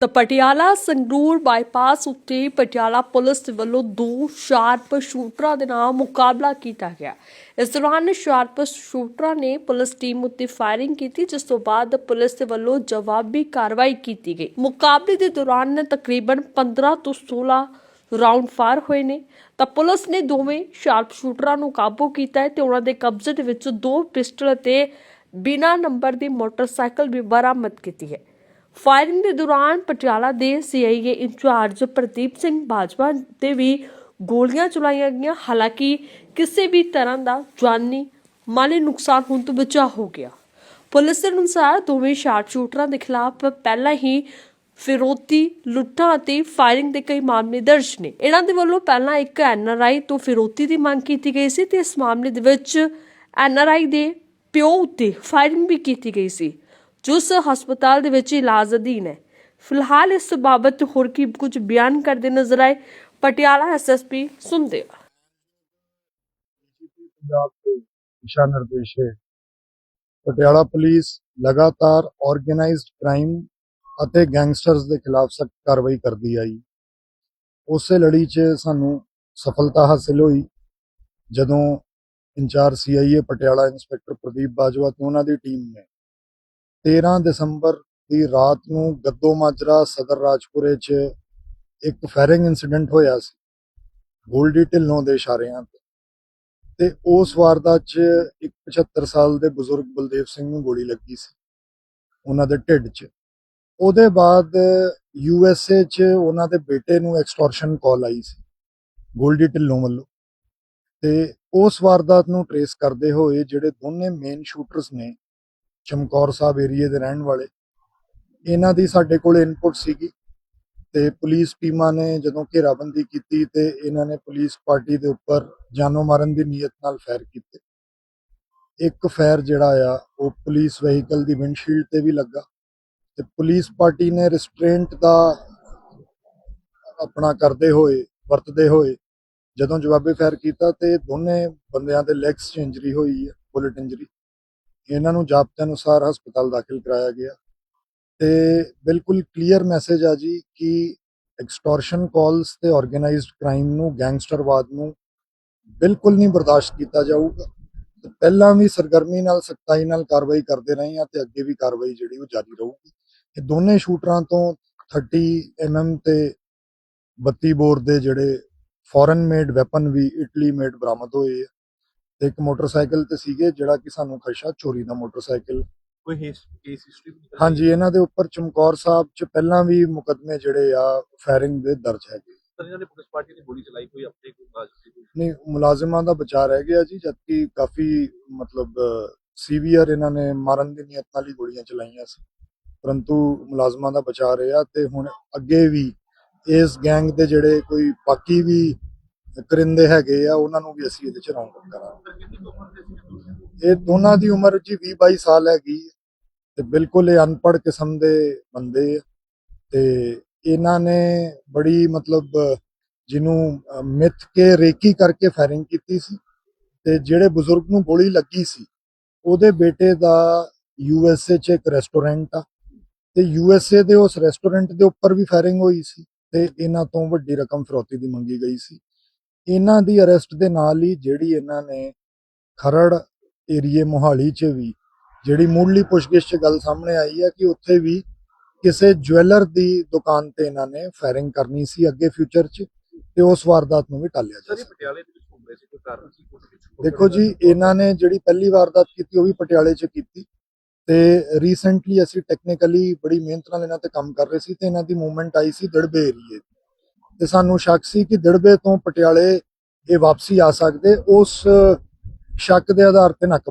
ਤਾਂ ਪਟਿਆਲਾ ਸੰਗਰੂਰ ਬਾਈਪਾਸ ਉੱਤੇ ਪਟਿਆਲਾ ਪੁਲਿਸ ਦੇ ਵੱਲੋਂ ਦੋ ਸ਼ਾਰਪ ਸ਼ੂਟਰਾਂ ਦੇ ਨਾਲ ਮੁਕਾਬਲਾ ਕੀਤਾ ਗਿਆ। ਇਸ ਦੌਰਾਨ ਸ਼ਾਰਪ ਸ਼ੂਟਰਾਂ ਨੇ ਪੁਲਿਸ ਟੀਮ ਉੱਤੇ ਫਾਇਰਿੰਗ ਕੀਤੀ, ਜਿਸ ਤੋਂ ਬਾਅਦ ਪੁਲਿਸ ਦੇ ਵੱਲੋਂ ਜਵਾਬੀ ਕਾਰਵਾਈ ਕੀਤੀ ਗਈ। ਮੁਕਾਬਲੇ ਦੇ ਦੌਰਾਨ ਤਕਰੀਬਨ 15 ਤੋਂ 16 ਰਾਉਂਡ ਫਾਰ ਹੋਏ ਨੇ। ਤਾਂ ਪੁਲਿਸ ਨੇ ਦੋਵੇਂ ਸ਼ਾਰਪ ਸ਼ੂਟਰਾਂ ਨੂੰ ਕਾਬੂ ਕੀਤਾ ਹੈ ਤੇ ਉਹਨਾਂ ਦੇ ਕਬਜ਼ੇ ਦੇ ਵਿੱਚ ਦੋ ਪਿਸਟਲ ਅਤੇ ਬਿਨਾਂ ਨੰਬਰ ਦੀ ਮੋਟਰਸਾਈਕਲ ਵੀ ਬਰਾਮਦ ਕੀਤੀ ਹੈ। ਫਾਇਰਿੰਗ ਦੇ ਦੌਰਾਨ ਪਟਿਆਲਾ ਦੇ ਸੀਆਈਏ ਇੰਚਾਰਜ ਪ੍ਰਦੀਪ ਸਿੰਘ ਬਾਜਵਾ ਤੇ ਵੀ ਗੋਲੀਆਂ ਚਲਾਈਆਂ ਗਈਆਂ। ਹਾਲਾਂਕਿ ਕਿਸੇ ਵੀ ਤਰ੍ਹਾਂ ਦਾ ਜਾਨੀ ਮਾਲੀ ਨੁਕਸਾਨ ਹੋਣ ਤੋਂ ਬਚਾ ਹੋ ਗਿਆ। ਪੁਲਿਸ ਦੇ ਅਨੁਸਾਰ ਦੋਵੇਂ ਸ਼ਾਰਟ ਸ਼ੂਟਰਾਂ ਦੇ ਖਿਲਾਫ ਪਹਿਲਾਂ ਹੀ ਫਿਰੋਤੀ ਲੁੱਟਾਂ ਅਤੇ ਫਾਇਰਿੰਗ ਦੇ ਕਈ ਮਾਮਲੇ ਦਰਜ ਨੇ। ਇਹਨਾਂ ਦੇ ਵੱਲੋਂ ਪਹਿਲਾਂ ਇੱਕ ਐਨਆਰਆਈ ਤੋਂ ਫਿਰੋਤੀ ਦੀ ਮੰਗ ਕੀਤੀ ਗਈ ਸੀ ਤੇ ਇਸ ਮਾਮਲੇ ਦੇ ਵਿੱਚ ਐਨਆਰਆਈ ਦੇ ਪਿਓ ਉੱਤੇ ਫਾਇਰਿੰਗ ਵੀ ਕੀਤੀ ਗਈ ਸੀ। ਜੋ ਹਸਪਤਾਲ ਦੇ ਵਿੱਚ ਇਲਾਜ ਅਧੀਨ ਹੈ। ਫਿਲਹਾਲ ਇਸ ਬਾਬਤ ਹੋਰ ਕੀ ਕੁਝ ਬਿਆਨ ਕਰਦੇ ਨਜ਼ਰ ਆਏ, ਪਟਿਆਲਾ ਐਸਐਸਪੀ ਸੁਣਦੇ ਪੰਜਾਬ ਦੇ ਦਿਸ਼ਾ ਨਿਰਦੇਸ਼ ਹੈ। ਪਟਿਆਲਾ ਪੁਲਿਸ ਲਗਾਤਾਰ ਆਰਗੇਨਾਈਜ਼ਡ ਕ੍ਰਾਈਮ ਅਤੇ ਗੈਂਗਸਟਰਸ ਦੇ ਖਿਲਾਫ ਸਖਤ ਕਾਰਵਾਈ ਕਰਦੀ ਆਈ। ਉਸੇ ਲੜੀ 'ਚ ਸਾਨੂੰ ਸਫਲਤਾ ਹਾਸਲ ਹੋਈ। ਜਦੋਂ incharge CIA Patiala inspector Pradeep Bajwa ਤੇ ਉਹਨਾਂ ਦੀ ਟੀਮ ਨੇ 13 ਦਸੰਬਰ ਦੀ ਰਾਤ ਨੂੰ ਗੱਦੋ ਮਾਜਰਾ ਸਦਰ ਰਾਜਪੁਰੇ 'ਚ ਇੱਕ ਫਾਇਰਿੰਗ ਇਨਸੀਡੈਂਟ ਹੋਇਆ ਸੀ, ਗੋਲਡੀ ਢਿੱਲੋਂ ਦੇ ਇਸ਼ਾਰਿਆਂ ਤੇ। ਤੇ ਉਸ ਵਾਰਦਾਤ 'ਚ ਇੱਕ 75 ਸਾਲ ਦੇ ਬਜ਼ੁਰਗ ਬਲਦੇਵ ਸਿੰਘ ਨੂੰ ਗੋਲੀ ਲੱਗੀ ਸੀ, ਉਹਨਾਂ ਦੇ ਢਿੱਡ 'ਚ। ਉਹਦੇ ਬਾਅਦ ਯੂ ਐਸ ਏ 'ਚ ਉਹਨਾਂ ਦੇ ਬੇਟੇ ਨੂੰ ਐਕਸਟੋਰਸ਼ਨ ਕਾਲ ਆਈ ਸੀ, ਗੋਲਡੀ ਢਿੱਲੋਂ ਵੱਲੋਂ। ਤੇ ਉਸ ਵਾਰਦਾਤ ਨੂੰ ਟਰੇਸ ਕਰਦੇ ਹੋਏ ਜਿਹੜੇ ਦੋਨੇ ਮੇਨ ਸ਼ੂਟਰਸ ਨੇ ਚਮਕੌਰ ਸਾਹਿਬ ਏਰੀਏ ਦੇ ਰਹਿਣ ਵਾਲੇ। ਇਹਨਾਂ ਦੀ ਸਾਡੇ ਕੋਲ ਇਨਪੁਟ ਸੀਗੀ ਤੇ ਪੁਲਿਸ ਟੀਮਾਂ ਨੇ ਜਦੋਂ ਘੇਰਾਬੰਦੀ ਕੀਤੀ ਤੇ ਇਹਨਾਂ ਨੇ ਪੁਲਿਸ ਪਾਰਟੀ ਦੇ ਉੱਪਰ ਜਾਨੋਂ ਮਾਰਨ ਦੀ ਨੀਅਤ ਨਾਲ ਫਾਇਰ ਕੀਤੇ। ਇੱਕ ਫਾਇਰ ਜਿਹੜਾ ਆ, ਉਹ ਪੁਲਿਸ ਵਹੀਕਲ ਦੀ ਵਿੰਡਸ਼ੀਲਡ ਤੇ ਵੀ ਲੱਗਾ ਤੇ ਪੁਲਿਸ ਪਾਰਟੀ ਨੇ ਰਿਸਟ੍ਰੇਂਟ ਦਾ ਆਪਣਾ ਕਰਦੇ ਹੋਏ, ਵਰਤਦੇ ਹੋਏ ਜਦੋਂ ਜਵਾਬੇ ਫਾਇਰ ਕੀਤਾ ਤੇ ਦੋਨੇ ਬੰਦਿਆਂ ਦੇ ਲੈਗਸ 'ਚ ਇੰਜਰੀ ਹੋਈ ਹੈ ਬੁਲਟ ਇੰਜਰੀ ਇਹਨਾਂ ਨੂੰ ਜਾਬਤੇ ਅਨੁਸਾਰ ਹਸਪਤਾਲ ਦਾਖਲ ਕਰਾਇਆ ਗਿਆ। ਤੇ ਬਿਲਕੁਲ ਕਲੀਅਰ ਮੈਸੇਜ ਆ ਜੀ ਕਿ ਐਕਸਟੋਰਸ਼ਨ ਕਾਲਸ ਤੇ ਆਰਗੇਨਾਈਜ਼ਡ ਕ੍ਰਾਈਮ ਨੂੰ ਗੈਂਗਸਟਰਵਾਦ ਨੂੰ ਬਿਲਕੁਲ ਨਹੀਂ ਬਰਦਾਸ਼ਤ ਕੀਤਾ ਜਾਊਗਾ। ਪਹਿਲਾਂ ਵੀ ਸਰਗਰਮੀ ਨਾਲ, ਸਖਤਾਈ ਨਾਲ ਕਾਰਵਾਈ ਕਰਦੇ ਰਹੇ ਆ ਤੇ ਅੱਗੇ ਵੀ ਕਾਰਵਾਈ ਜਿਹੜੀ ਉਹ ਜਾਰੀ ਰਹੂਗੀ। ਇਹ ਦੋਨੇ ਸ਼ੂਟਰਾਂ ਤੋਂ 30 ਐਮਐਮ ਤੇ 32 ਬੋਰ ਦੇ ਜਿਹੜੇ ਫੋਰਨ ਮੇਡ ਵੈਪਨ ਵੀ ਇਟਲੀ ਮੇਡ ਬਰਾਮਦ ਹੋਏ ਆ। ਤੇ ਇੱਕ ਮੋਟਰਸਾਈਕਲ ਤੇ ਸੀਗੇ ਜਿਹੜਾ ਕਿ ਸਾਨੂੰ ਖਸ਼ਾ ਚੋਰੀ ਦਾ ਮੋਟਰਸਾਈਕਲ। ਕੋਈ ਕੇਸ ਹਿਸਟਰੀ ਹਾਂਜੀ ਇਹਨਾਂ ਦੇ ਉੱਪਰ ਚਮਕੌਰ ਸਾਹਿਬ ਚ ਪਹਿਲਾਂ ਵੀ ਮੁਕਦਮੇ ਜਿਹੜੇ ਆ ਫਾਇਰਿੰਗ ਦੇ ਦਰਜ ਹੈਗੇ। ਸਰ ਇਹਨਾਂ ਨੇ ਪੁਲਿਸ ਪਾਰਟੀ ਨੇ ਗੋਲੀ ਚਲਾਈ ਕੋਈ ਆਪਣੇ ਕੋਈ ਬਾਜ ਸੀ ਕੋਈ? ਨਹੀਂ ਮੁਲਾਜ਼ਮਾਂ ਦਾ ਬਚਾਅ ਰਹਿ ਗਿਆ ਜੀ ਜਦਕਿ ਕਾਫੀ ਮਤਲਬ ਸੀਵੀਅਰ ਇਹਨਾਂ ਨੇ ਮਾਰਨ ਦੀ ਨੀਅਤ ਨਾਲ ਹੀ ਗੋਲੀਆਂ ਚਲਾਈਆਂ ਸੀ। ਪਰੰਤੂ ਮੁਲਾਜ਼ਮਾਂ ਦਾ ਬਚਾਅ ਰਿਹਾ ਤੇ ਹੁਣ ਅੱਗੇ ਵੀ ਇਸ ਗੈਂਗ ਦੇ ਜਿਹੜੇ ਕੋਈ ਬਾਕੀ ਵੀ ਕਰਿੰਦੇ ਹੈਗੇ ਆ ਉਹਨਾਂ ਨੂੰ ਵੀ ਅਸੀਂ ਇਹਦੇ ਚ ਰਾਉਂਡ ਕਰਾਂਗੇ। ਸਰ ਕਿੰਨੀ ਇਹ ਦੋਨਾਂ ਦੀ ਉਮਰ ਜੀ 20 22 ਸਾਲ ਹੈਗੀ ਤੇ ਬਿਲਕੁਲ ਇਹ ਅਨਪੜ੍ਹ ਕਿਸਮ ਦੇ ਬੰਦੇ ਤੇ ਇਹਨਾਂ ਨੇ ਬੜੀ ਮਤਲਬ ਜਿਹਨੂੰ ਅਹ, ਮਿੱਥ ਕੇ ਰੇਕੀ ਕਰਕੇ ਫਾਇਰਿੰਗ ਕੀਤੀ ਸੀ ਤੇ ਜਿਹੜੇ ਬਜ਼ੁਰਗ ਨੂੰ ਗੋਲੀ ਲੱਗੀ ਸੀ ਉਹਦੇ ਬੇਟੇ ਦਾ ਯੂ ਐਸ ਏ 'ਚ ਇੱਕ ਰੈਸਟੋਰੈਂਟ ਆ ਤੇ ਯੂ ਐਸ ਏ ਦੇ ਉਸ ਰੈਸਟੋਰੈਂਟ ਦੇ ਉੱਪਰ ਵੀ ਫਾਇਰਿੰਗ ਹੋਈ ਸੀ ਤੇ ਇਹਨਾਂ ਤੋਂ ਵੱਡੀ ਰਕਮ ਫਿਰੌਤੀ ਦੀ ਮੰਗੀ ਗਈ ਸੀ। ਇਹਨਾਂ ਦੀ ਅਰੈਸਟ ਦੇ ਨਾਲ ਹੀ ਜਿਹੜੀ ਇਹਨਾਂ ਨੇ ਖਰੜ ਏਰੀਏ ਮੋਹਾਲੀ 'ਚ ਵੀ ਜਿਹੜੀ ਮੁੱਢਲੀ ਪੁੱਛਗਿੱਛ 'ਚ ਗੱਲ ਸਾਹਮਣੇ ਆਈ ਹੈ ਕਿ ਉੱਥੇ ਵੀ ਕਿਸੇ ਜੁਐਲਰ ਦੀ ਦੁਕਾਨ ਤੇ ਇਹਨਾਂ ਨੇ ਫਾਇਰਿੰਗ ਕਰਨੀ ਸੀ ਅੱਗੇ ਫਿਊਚਰ 'ਚ ਤੇ ਉਸ ਵਾਰਦਾਤ ਨੂੰ ਵੀ ਟਾਲਿਆ ਜਾ ਸਕਦਾ ਪਟਿਆਲੇ ਦੇ ਵਿੱਚ ਘੁੰਮ ਰਹੇ ਸੀ ਕੋਈ ਕਾਰਨ ਸੀ? ਕੁਝ ਦੇਖੋ ਜੀ ਇਹਨਾਂ ਨੇ ਜਿਹੜੀ ਪਹਿਲੀ ਵਾਰਦਾਤ ਕੀਤੀ ਉਹ ਵੀ ਪਟਿਆਲੇ 'ਚ ਕੀਤੀ ਤੇ ਰੀਸੈਂਟਲੀ ਅਸੀਂ ਟੈਕਨੀਕਲੀ ਬੜੀ ਮਿਹਨਤ ਨਾਲ ਇਹਨਾਂ ਤੇ ਕੰਮ ਕਰ ਰਹੇ ਸੀ ਤੇ ਇਹਨਾਂ ਦੀ ਮੂਵਮੈਂਟ ਆਈ ਸੀ ਦੜਬੇ ਏਰੀਏ ਤੇ ਸਾਨੂੰ ਸ਼ੱਕ ਸੀ ਕਿ ਦੜਬੇ ਤੋਂ ਪਟਿਆਲੇ ਇਹ ਵਾਪਸੀ ਆ ਸਕਦੇ, ਉਸ ਸ਼ੱਕ ਦੇ ਆਧਾਰ ਤੇ ਨੱਕ